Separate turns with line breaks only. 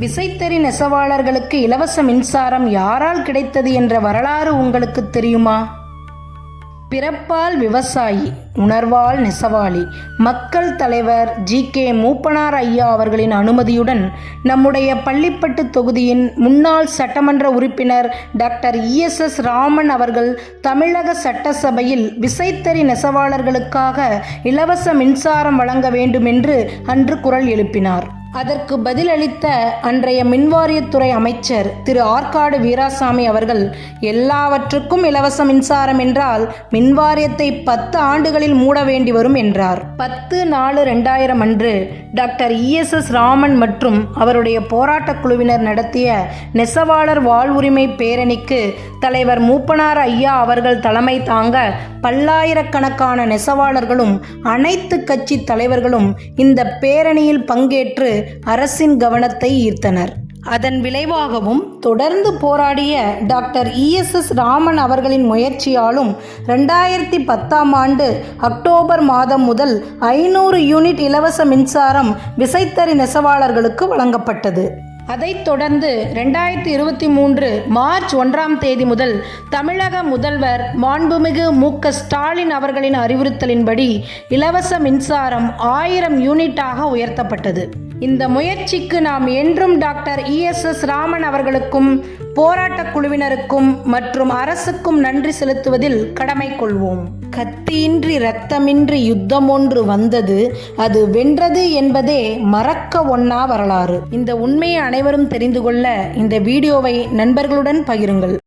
விசைத்தறி நெசவாளர்களுக்கு இலவச மின்சாரம் யாரால் கிடைத்தது என்ற வரலாறு உங்களுக்கு தெரியுமா? பிறப்பால் விவசாயி உணர்வால் நெசவாளி மக்கள் தலைவர் ஜி. கே. மூப்பனார் ஐயா அவர்களின் அனுமதியுடன் நம்முடைய பள்ளிப்பட்டு தொகுதியின் முன்னாள் சட்டமன்ற உறுப்பினர் டாக்டர் இஎஸ்எஸ் ராமன் அவர்கள் தமிழக சட்டசபையில் விசைத்தறி நெசவாளர்களுக்காக இலவச மின்சாரம் வழங்க வேண்டும் என்று அன்று குரல் எழுப்பினார். அதற்கு பதிலளித்த அன்றைய மின்வாரியத்துறை அமைச்சர் திரு ஆற்காடு வீராசாமி அவர்கள் எல்லாவற்றுக்கும் இலவச மின்சாரம் என்றால் மின்வாரியத்தை பத்து ஆண்டுகளில் மூட வேண்டி வரும் என்றார். பத்து நாலு ரெண்டாயிரம் அன்று டாக்டர் இஎஸ்எஸ் ராமன் மற்றும் அவருடைய போராட்டக் குழுவினர் நடத்திய நெசவாளர் வாழ்வுரிமை பேரணிக்கு தலைவர் மூப்பனார் ஐயா அவர்கள் தலைமை தாங்க பல்லாயிரக்கணக்கான நெசவாளர்களும் அனைத்து கட்சி தலைவர்களும் இந்த பேரணியில் பங்கேற்று அரசின் கவனத்தை ஈர்த்தனர். அதன் விளைவாகவும் தொடர்ந்து போராடிய டாக்டர் இஎஸ்எஸ் ராமன் அவர்களின் முயற்சியாலும் ரெண்டாயிரத்தி பத்தாம் ஆண்டு அக்டோபர் மாதம் முதல் ஐநூறு யூனிட் இலவச மின்சாரம் விசைத்தறி நெசவாளர்களுக்கு வழங்கப்பட்டது. அதைத் தொடர்ந்து ரெண்டாயிரத்தி இருபத்தி மூன்று மார்ச் ஒன்றாம் தேதி முதல் தமிழக முதல்வர் மாண்புமிகு மு க ஸ்டாலின் அவர்களின் அறிவுறுத்தலின்படி இலவச மின்சாரம் ஆயிரம் யூனிட்டாக உயர்த்தப்பட்டது. இந்த முயற்சிக்கு நாம் என்றும் டாக்டர் இஎஸ்எஸ் ராமன் அவர்களுக்கும் போராட்டக் குழுவினருக்கும் மற்றும் அரசுக்கும் நன்றி செலுத்துவதில் கடமை கொள்வோம். கத்தியின்றி இரத்தமின்றி யுத்தம் ஒன்று வந்தது அது வென்றது என்பதே மறக்க ஒன்னா வரலாறு. இந்த உண்மையை அனைவரும் தெரிந்து கொள்ள இந்த வீடியோவை நண்பர்களுடன் பகிருங்கள்.